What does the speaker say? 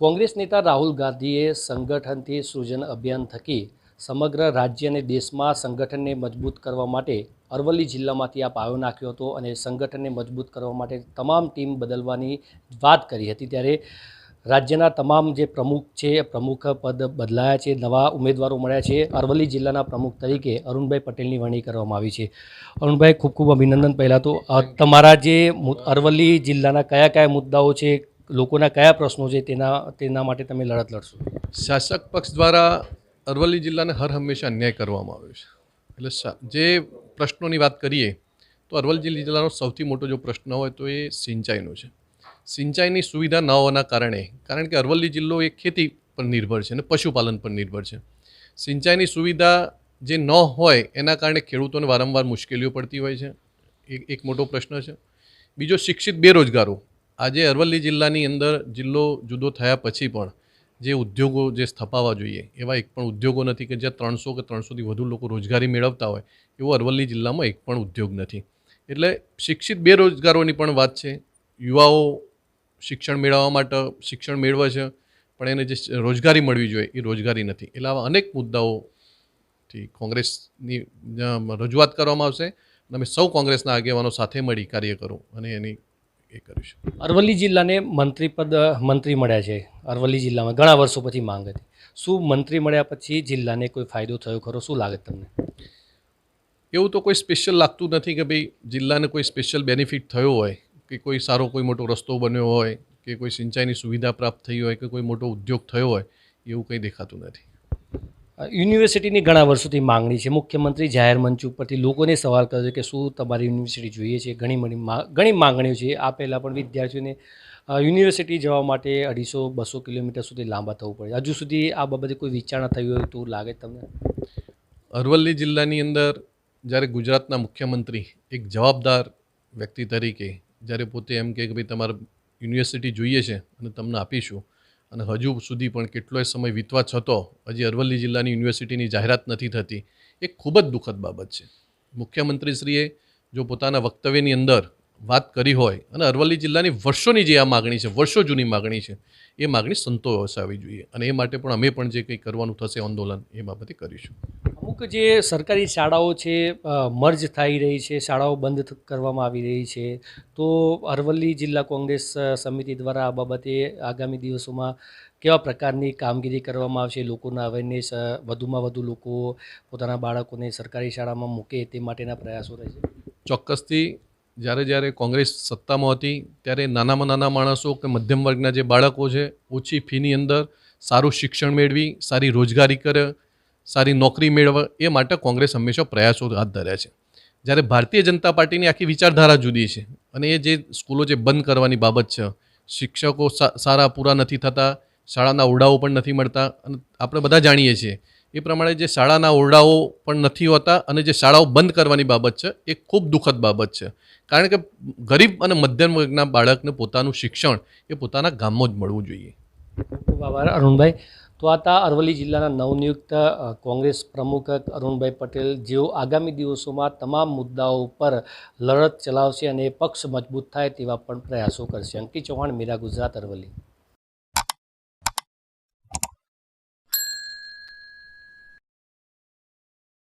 કોંગ્રેસ નેતા રાહુલ ગાંધીએ સંગઠનથી સૃજન અભિયાન થકી સમગ્ર રાજ્ય અને દેશમાં સંગઠનને મજબૂત કરવા માટે અરવલ્લી જિલ્લામાંથી આ પાયો નાખ્યો હતો અને સંગઠનને મજબૂત કરવા માટે તમામ ટીમ બદલવાની વાત કરી હતી. ત્યારે રાજ્યના તમામ જે પ્રમુખ છે, પ્રમુખ પદ બદલાયા છે, નવા ઉમેદવારો મળ્યા છે. અરવલ્લી જિલ્લાના પ્રમુખ તરીકે અરુણભાઈ પટેલની વરણી કરવામાં આવી છે. અરુણભાઈ, ખૂબ ખૂબ અભિનંદન પહેલાં તો. તમારા જે અરવલ્લી જિલ્લાના કયા કયા મુદ્દાઓ છે લોકોના કયા પ્રશ્નો છે તેના તેના માટે તમે લડત લડશો? શાસક પક્ષ દ્વારા અરવલ્લી જિલ્લાને હર હંમેશા અન્યાય કરવામાં આવ્યો છે. એટલે જે પ્રશ્નોની વાત કરીએ, તો અરવલ્લી જિલ્લાનો સૌથી મોટો જો પ્રશ્ન હોય તો એ સિંચાઈનો છે. સિંચાઈની સુવિધા ન હોવાના કારણે, કારણ કે અરવલ્લી જિલ્લો એ ખેતી પર નિર્ભર છે અને પશુપાલન પર નિર્ભર છે. સિંચાઈની સુવિધા જે ન હોય, એના કારણે ખેડૂતોને વારંવાર મુશ્કેલીઓ પડતી હોય છે. એક એક મોટો પ્રશ્ન છે. બીજો, શિક્ષિત બેરોજગારો. આજે અરવલ્લી જિલ્લાની અંદર જિલ્લો જુદો થયા પછી પણ જે ઉદ્યોગો જે સ્થપાવા જોઈએ, એવા એક પણ ઉદ્યોગો નથી કે જ્યાં ત્રણસો કે ત્રણસોથી વધુ લોકો રોજગારી મેળવતા હોય, એવો અરવલ્લી જિલ્લામાં એક પણ ઉદ્યોગ નથી. એટલે શિક્ષિત બેરોજગારોની પણ વાત છે. યુવાઓ શિક્ષણ મેળવવા માટે શિક્ષણ મેળવે છે, પણ એને જે રોજગારી મળવી જોઈએ, એ રોજગારી નથી. એટલે આવા અનેક મુદ્દાઓથી કોંગ્રેસની રજૂઆત કરવામાં આવશે અને અમે સૌ કોંગ્રેસના આગેવાનો સાથે મળી કાર્ય કરો અને એની એ કરીશું અરવલ્લી જિલ્લાને મંત્રી પદ મંત્રી મળ્યા છે. અરવલ્લી જિલ્લામાં ઘણા વર્ષો પછી માંગ હતી. શું મંત્રી મળ્યા પછી જિલ્લાને કોઈ ફાયદો થયો ખરો? શું લાગે તમને? એવું તો કોઈ સ્પેશિયલ લાગતું નથી કે ભાઈ જિલ્લાને કોઈ સ્પેશિયલ બેનિફિટ થયો હોય કે કોઈ સારો કોઈ મોટો રસ્તો બન્યો હોય કે કોઈ સિંચાઈની સુવિધા પ્રાપ્ત થઈ હોય કે કોઈ મોટો ઉદ્યોગ થયો હોય એવું કંઈ દેખાતું નથી. યુનિવર્સિટીની ઘણા વર્ષોથી માંગણી છે. મુખ્યમંત્રી જાહેર મંચ ઉપરથી લોકોને સવાલ કર્યો કે શું તમારી યુનિવર્સિટી જોઈએ છે? ઘણી ઘણી ઘણી માંગણીઓ છે. આ પહેલાં પણ વિદ્યાર્થીઓને યુનિવર્સિટી જવા માટે અઢીસો, બસો કિલોમીટર સુધી લાંબા થવું પડે. હજુ સુધી આ બાબતે કોઈ વિચારણા થઈ હોય તો લાગે તમને? અરવલ્લી જિલ્લાની અંદર જ્યારે ગુજરાતના મુખ્યમંત્રી એક જવાબદાર વ્યક્તિ તરીકે જ્યારે પોતે એમ કે ભાઈ તમારે યુનિવર્સિટી જોઈએ છે અને તમને આપીશું અને હજુ સુધી પણ કેટલોય સમય વીતવા છતો હજી અરવલ્લી જિલ્લાની યુનિવર્સિટીની જાહેરાત નથી થતી, એ ખૂબ જ દુઃખદ બાબત છે. મુખ્યમંત્રીશ્રીએ જો પોતાના વક્તવ્યની અંદર વાત કરી હોય, અને અરવલ્લી જિલ્લાની વર્ષોની જે આ માગણી છે, વર્ષો જૂની માગણી છે, એ માગણી સંતોષાવી જોઈએ. અને એ માટે પણ અમે પણ જે કંઈ કરવાનું થશે આંદોલન એ બાબતે કરીશું. અમુક જે સરકારી શાળાઓ છે મર્જ થઈ રહી છે, શાળાઓ બંધ કરવામાં આવી રહી છે, તો અરવલ્લી જિલ્લા કોંગ્રેસ સમિતિ દ્વારા આ બાબતે આગામી દિવસોમાં કેવા પ્રકારની કામગીરી કરવામાં આવશે, લોકોના અવેરનેસ વધુમાં વધુ લોકો પોતાના બાળકોને સરકારી શાળામાં મૂકે તે માટેના પ્રયાસો રહેશે? ચોક્કસથી જ્યારે જ્યારે કોંગ્રેસ સત્તામાં હતી, ત્યારે નાનામાં નાના માણસો કે મધ્યમ વર્ગના જે બાળકો છે, ઓછી ફીની અંદર સારું શિક્ષણ મેળવી, સારી રોજગારી કરે સારી નોકરી મેળવે, એ માટે કોંગ્રેસ હંમેશા પ્રયાસો હાથ ધર્યા છે. જ્યારે ભારતીય જનતા પાર્ટીની આખી વિચારધારા જુદી છે અને એ જે સ્કૂલો જે બંધ કરવાની બાબત છે, શિક્ષકો સારા પૂરા નથી થતા, શાળાના ઓરડાઓ પણ નથી મળતા અને આપણે બધા જાણીએ છીએ, એ પ્રમાણે જે શાળાના ઓરડાઓ પણ નથી હોતા અને જે શાળાઓ બંધ કરવાની બાબત છે, એ ખૂબ દુઃખદ બાબત છે. કારણ કે ગરીબ અને મધ્યમ વર્ગના બાળકને પોતાનું શિક્ષણ એ પોતાના ગામમાં જ મળવું જોઈએ. ખૂબ આભાર, અરુણભાઈ. તો આ તા અરવલ્લી જિલ્લાના નવનિયુક્ત કોંગ્રેસ પ્રમુખ અરુણભાઈ પટેલ, જેઓ આગામી દિવસોમાં તમામ મુદ્દાઓ ઉપર લડત ચલાવશે અને પક્ષ મજબૂત થાય તેવા પણ પ્રયાસો કરશે. અંકિત ચૌહાણ, મીરા ગુજરાત, અરવલ્લી.